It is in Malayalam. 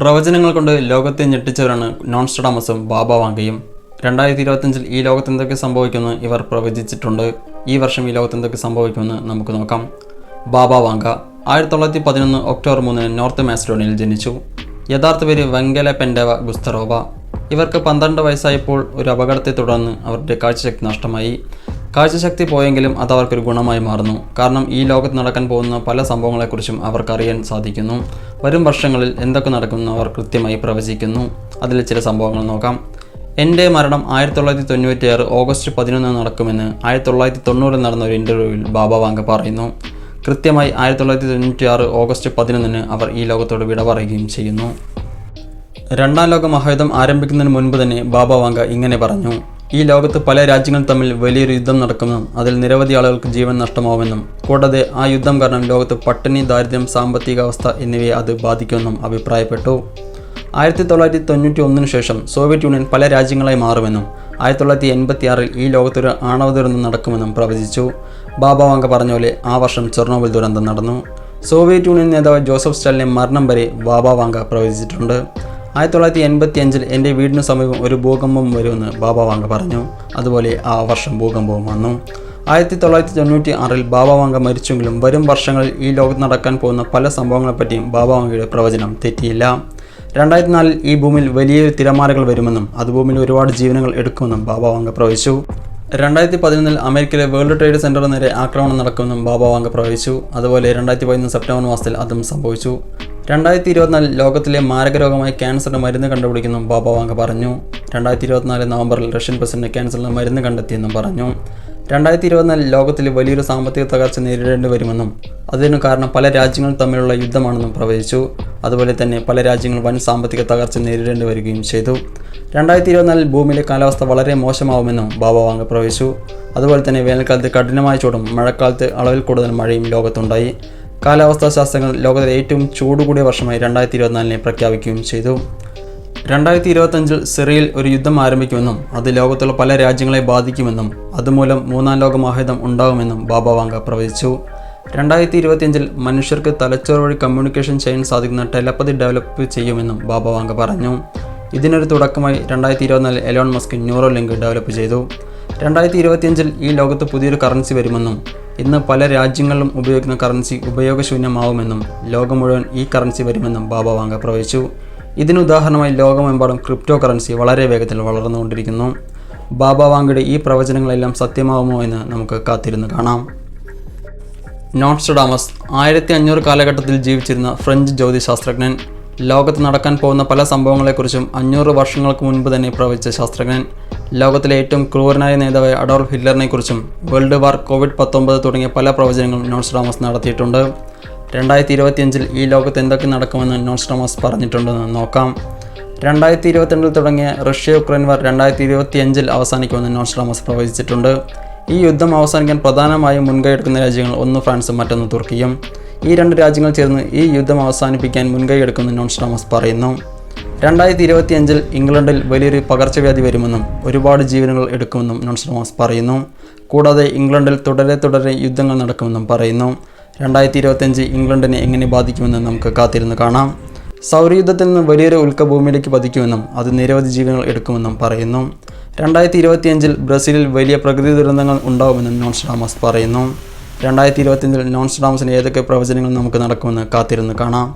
പ്രവചനങ്ങൾ കൊണ്ട് ലോകത്തെ ഞെട്ടിച്ചവരാണ് നോൺസ്റ്റഡാമസും ബാബ വാങ്കയും. രണ്ടായിരത്തി ഇരുപത്തഞ്ചിൽ ഈ ലോകത്ത് എന്തൊക്കെ സംഭവിക്കുമെന്ന് ഇവർ പ്രവചിച്ചിട്ടുണ്ട്. ഈ വർഷം ഈ ലോകത്ത് എന്തൊക്കെ സംഭവിക്കുമെന്ന് നമുക്ക് നോക്കാം. ബാബ വാങ്ക ആയിരത്തി തൊള്ളായിരത്തി പതിനൊന്ന് ഒക്ടോബർ മൂന്നിന് നോർത്ത് മാസിഡോണിയയിൽ ജനിച്ചു. യഥാർത്ഥ പേര് വെങ്കല പെൻഡവ ഗുസ്തറോവ. ഇവർക്ക് പന്ത്രണ്ട് വയസ്സായപ്പോൾ ഒരു അപകടത്തെ തുടർന്ന് അവരുടെ കാഴ്ചശക്തി നഷ്ടമായി. കാഴ്ചശക്തി പോയെങ്കിലും അത് അവർക്കൊരു ഗുണമായി മാറുന്നു. കാരണം ഈ ലോകത്ത് നടക്കാൻ പോകുന്ന പല സംഭവങ്ങളെക്കുറിച്ചും അവർക്കറിയാൻ സാധിക്കുന്നു. വരും വർഷങ്ങളിൽ എന്തൊക്കെ നടക്കുമെന്ന് അവർ കൃത്യമായി പ്രവചിക്കുന്നു. അതിൽ ചില സംഭവങ്ങൾ നോക്കാം. എന്റെ മരണം ആയിരത്തി തൊള്ളായിരത്തി തൊണ്ണൂറ്റിയാറ് ഓഗസ്റ്റ് പതിനൊന്ന് നടക്കുമെന്ന് ആയിരത്തി തൊള്ളായിരത്തി തൊണ്ണൂറിൽ നടന്ന ഒരു ഇന്റർവ്യൂവിൽ ബാബ വാങ്ക പറയുന്നു. കൃത്യമായി ആയിരത്തി തൊള്ളായിരത്തി തൊണ്ണൂറ്റിയാറ് ഓഗസ്റ്റ് പതിനൊന്നിന് അവർ ഈ ലോകത്തോട് വിട പറയുകയും ചെയ്യുന്നു. രണ്ടാം ലോക മഹായുദ്ധം ആരംഭിക്കുന്നതിന് മുൻപ് തന്നെ ബാബ വാങ്ക ഇങ്ങനെ പറഞ്ഞു. ഈ ലോകത്ത് പല രാജ്യങ്ങൾ തമ്മിൽ വലിയൊരു യുദ്ധം നടക്കുമെന്നും അതിൽ നിരവധി ആളുകൾക്ക് ജീവൻ നഷ്ടമാവുമെന്നും കൂടാതെ ആ യുദ്ധം കാരണം ലോകത്ത് പട്ടിണി ദാരിദ്ര്യം സാമ്പത്തിക അവസ്ഥ എന്നിവയെ അത് ബാധിക്കുമെന്നും അഭിപ്രായപ്പെട്ടു. ആയിരത്തി തൊള്ളായിരത്തി തൊണ്ണൂറ്റി ഒന്നിനു ശേഷം സോവിയറ്റ് യൂണിയൻ പല രാജ്യങ്ങളായി മാറുമെന്നും ആയിരത്തി തൊള്ളായിരത്തി എൺപത്തി ആറിൽ ഈ ലോകത്തൊരു ആണവ ദുരന്തം നടക്കുമെന്നും പ്രവചിച്ചു. ബാബ വാങ്ക പറഞ്ഞ പോലെ ആ വർഷം ചെർണോബിൽ ദുരന്തം നടന്നു. സോവിയറ്റ് യൂണിയൻ നേതാവ് ജോസഫ് സ്റ്റാലിനെ മരണം വരെ ബാബ വാങ്ക പ്രവചിച്ചിട്ടുണ്ട്. ആയിരത്തി തൊള്ളായിരത്തി എൺപത്തി അഞ്ചിൽ എന്റെ വീടിന് സമീപം ഒരു ഭൂകമ്പം വരുമെന്ന് ബാബ വാങ്ക പറഞ്ഞു. അതുപോലെ ആ വർഷം ഭൂകമ്പവും വന്നു. ആയിരത്തി തൊള്ളായിരത്തി തൊണ്ണൂറ്റി ആറിൽ ബാബ വാങ്ക മരിച്ചെങ്കിലും വരും വർഷങ്ങളിൽ ഈ ലോകത്ത് നടക്കാൻ പോകുന്ന പല സംഭവങ്ങളെപ്പറ്റിയും ബാബ വാങ്കയുടെ പ്രവചനം തെറ്റിയില്ല. രണ്ടായിരത്തി നാലിൽ ഈ ഭൂമിയിൽ വലിയ തിരമാലകൾ വരുമെന്നും അത് ഭൂമിയിൽ ഒരുപാട് ജീവനുകൾ എടുക്കുമെന്നും ബാബ വാങ്ക പ്രവചിച്ചു. രണ്ടായിരത്തി പതിനൊന്നിൽ അമേരിക്കയിലെ വേൾഡ് ട്രേഡ് സെന്ററിന് നേരെ ആക്രമണം നടക്കുമെന്നും ബാബ വാങ്ക പ്രവചിച്ചു. അതുപോലെ രണ്ടായിരത്തി പതിനൊന്ന് സെപ്റ്റംബർ മാസത്തിൽ അതും സംഭവിച്ചു. രണ്ടായിരത്തി ഇരുപത്തിനാലിൽ ലോകത്തിലെ മാരകരോഗമായ ക്യാൻസറിന് മരുന്ന് കണ്ടുപിടിക്കുന്നു ബാബ വാങ്ക പറഞ്ഞു. രണ്ടായിരത്തി ഇരുപത്തിനാല് നവംബറിൽ റഷ്യൻ പ്രസിഡന്റ് ക്യാൻസറിന് മരുന്ന് കണ്ടെത്തിയെന്നും പറഞ്ഞു. രണ്ടായിരത്തി ഇരുപത്തിനാലിൽ ലോകത്തിൽ വലിയൊരു സാമ്പത്തിക തകർച്ച നേരിടേണ്ടി വരുമെന്നും അതിനു കാരണം പല രാജ്യങ്ങൾ തമ്മിലുള്ള യുദ്ധമാണെന്നും പ്രവചിച്ചു. അതുപോലെ തന്നെ പല രാജ്യങ്ങൾ വൻ സാമ്പത്തിക തകർച്ച നേരിടേണ്ടി വരികയും ചെയ്തു. രണ്ടായിരത്തി ഇരുപത്തിനാലിൽ ഭൂമിയിലെ കാലാവസ്ഥ വളരെ മോശമാവുമെന്നും ബാബ വാങ്ക പ്രവചിച്ചു. അതുപോലെ തന്നെ വേനൽക്കാലത്ത് കഠിനമായ ചൂടും മഴക്കാലത്ത് അളവിൽ കൂടുതൽ മഴയും ലോകത്തുണ്ടായി. കാലാവസ്ഥാ ശാസ്ത്രങ്ങൾ ലോകത്തിലെ ഏറ്റവും ചൂട് കൂടിയ വർഷമായി രണ്ടായിരത്തി ഇരുപത്തിനാലിനെ പ്രഖ്യാപിക്കുകയും ചെയ്തു. രണ്ടായിരത്തി ഇരുപത്തഞ്ചിൽ സിറിയയിൽ ഒരു യുദ്ധം ആരംഭിക്കുമെന്നും അത് ലോകത്തുള്ള പല രാജ്യങ്ങളെ ബാധിക്കുമെന്നും അതുമൂലം മൂന്നാം ലോക മഹായുദ്ധം ഉണ്ടാകുമെന്നും ബാബ വാങ്ക പ്രവചിച്ചു. രണ്ടായിരത്തി ഇരുപത്തിയഞ്ചിൽ മനുഷ്യർക്ക് തലച്ചോറ് വഴി കമ്മ്യൂണിക്കേഷൻ ചെയ്യാൻ സാധിക്കുന്ന ടെലപ്പതി ഡെവലപ്പ് ചെയ്യുമെന്നും ബാബ വാങ്ക പറഞ്ഞു. ഇതിനൊരു തുടക്കമായി രണ്ടായിരത്തി ഇരുപത്തിനാലിൽ Elon Musk Neuralink develop ചെയ്തു. രണ്ടായിരത്തി ഇരുപത്തിയഞ്ചിൽ ഈ ലോകത്ത് പുതിയൊരു കറൻസി വരുമെന്നും ഇന്ന് പല രാജ്യങ്ങളിലും ഉപയോഗിക്കുന്ന കറൻസി ഉപയോഗശൂന്യമാവുമെന്നും ലോകം മുഴുവൻ ഈ കറൻസി വരുമെന്നും ബാബ വാങ്ക പ്രവചിച്ചു. ഇതിന് ഉദാഹരണമായി ലോകമെമ്പാടും ക്രിപ്റ്റോ കറൻസി വളരെ വേഗത്തിൽ വളർന്നുകൊണ്ടിരിക്കുന്നു. ബാബ വാങ്കയുടെ ഈ പ്രവചനങ്ങളെല്ലാം സത്യമാവുമോ എന്ന് നമുക്ക് കാത്തിരുന്ന് കാണാം. നോൺസ്റ്റഡാമസ് ആയിരത്തി അഞ്ഞൂറ് കാലഘട്ടത്തിൽ ജീവിച്ചിരുന്ന ഫ്രഞ്ച് ജ്യോതിശാസ്ത്രജ്ഞൻ ലോകത്ത് നടക്കാൻ പോകുന്ന പല സംഭവങ്ങളെക്കുറിച്ചും അഞ്ഞൂറ് വർഷങ്ങൾക്ക് മുൻപ് തന്നെ പ്രവചിച്ച ശാസ്ത്രജ്ഞൻ. ലോകത്തിലെ ഏറ്റവും ക്രൂരനായ നേതാവായ അഡോൾഫ് ഹിറ്റ്ലറിനെക്കുറിച്ചും വേൾഡ് വാർ കോവിഡ് പത്തൊമ്പത് തുടങ്ങിയ പല പ്രവചനങ്ങളും നോൺസ്ട്രാമസ് നടത്തിയിട്ടുണ്ട്. രണ്ടായിരത്തി ഇരുപത്തിയഞ്ചിൽ ഈ ലോകത്ത് എന്തൊക്കെ നടക്കുമെന്ന് നോൺസ്ട്രാമസ് പറഞ്ഞിട്ടുണ്ടെന്ന് നോക്കാം. രണ്ടായിരത്തി ഇരുപത്തിരണ്ടിൽ തുടങ്ങിയ റഷ്യ യുക്രൈൻ വാർ രണ്ടായിരത്തി ഇരുപത്തിയഞ്ചിൽ അവസാനിക്കുമെന്ന് നോൺസ്ട്രാമസ് പ്രവചിച്ചിട്ടുണ്ട്. ഈ യുദ്ധം അവസാനിക്കാൻ പ്രധാനമായും മുൻകൈ എടുക്കുന്ന രാജ്യങ്ങൾ ഒന്ന് ഫ്രാൻസും മറ്റൊന്ന് തുർക്കിയും. ഈ രണ്ട് രാജ്യങ്ങൾ ചേർന്ന് ഈ യുദ്ധം അവസാനിപ്പിക്കാൻ മുൻകൈ എടുക്കുന്നു നോൺ സ്റ്റോമസ് പറയുന്നു. രണ്ടായിരത്തി ഇരുപത്തിയഞ്ചിൽ ഇംഗ്ലണ്ടിൽ വലിയൊരു പകർച്ചവ്യാധി വരുമെന്നും ഒരുപാട് ജീവനുകൾ എടുക്കുമെന്നും നോൺ സ്റ്റോമസ് പറയുന്നു. കൂടാതെ ഇംഗ്ലണ്ടിൽ തുടരെ തുടരെ യുദ്ധങ്ങൾ നടക്കുമെന്നും പറയുന്നു. രണ്ടായിരത്തി ഇരുപത്തിയഞ്ച് ഇംഗ്ലണ്ടിനെ എങ്ങനെ ബാധിക്കുമെന്ന് നമുക്ക് കാത്തിരുന്ന് കാണാം. സൗരയുദ്ധത്തിൽ നിന്ന് വലിയൊരു ഉൽക്ക ഭൂമിയിലേക്ക് പതിക്കുമെന്നും അത് നിരവധി ജീവനുകൾ എടുക്കുമെന്നും പറയുന്നു. രണ്ടായിരത്തി ഇരുപത്തിയഞ്ചിൽ ബ്രസീലിൽ വലിയ പ്രകൃതി ദുരന്തങ്ങൾ ഉണ്ടാകുമെന്നും നോൺ സ്ട്രാമസ് പറയുന്നു. രണ്ടായിരത്തി ഇരുപത്തിയഞ്ചിൽ നോൺസ്ട്രാമസിന് ഏതൊക്കെ പ്രവചനങ്ങൾ നമുക്ക് നടക്കുമെന്ന് കാത്തിരുന്ന് കാണാം.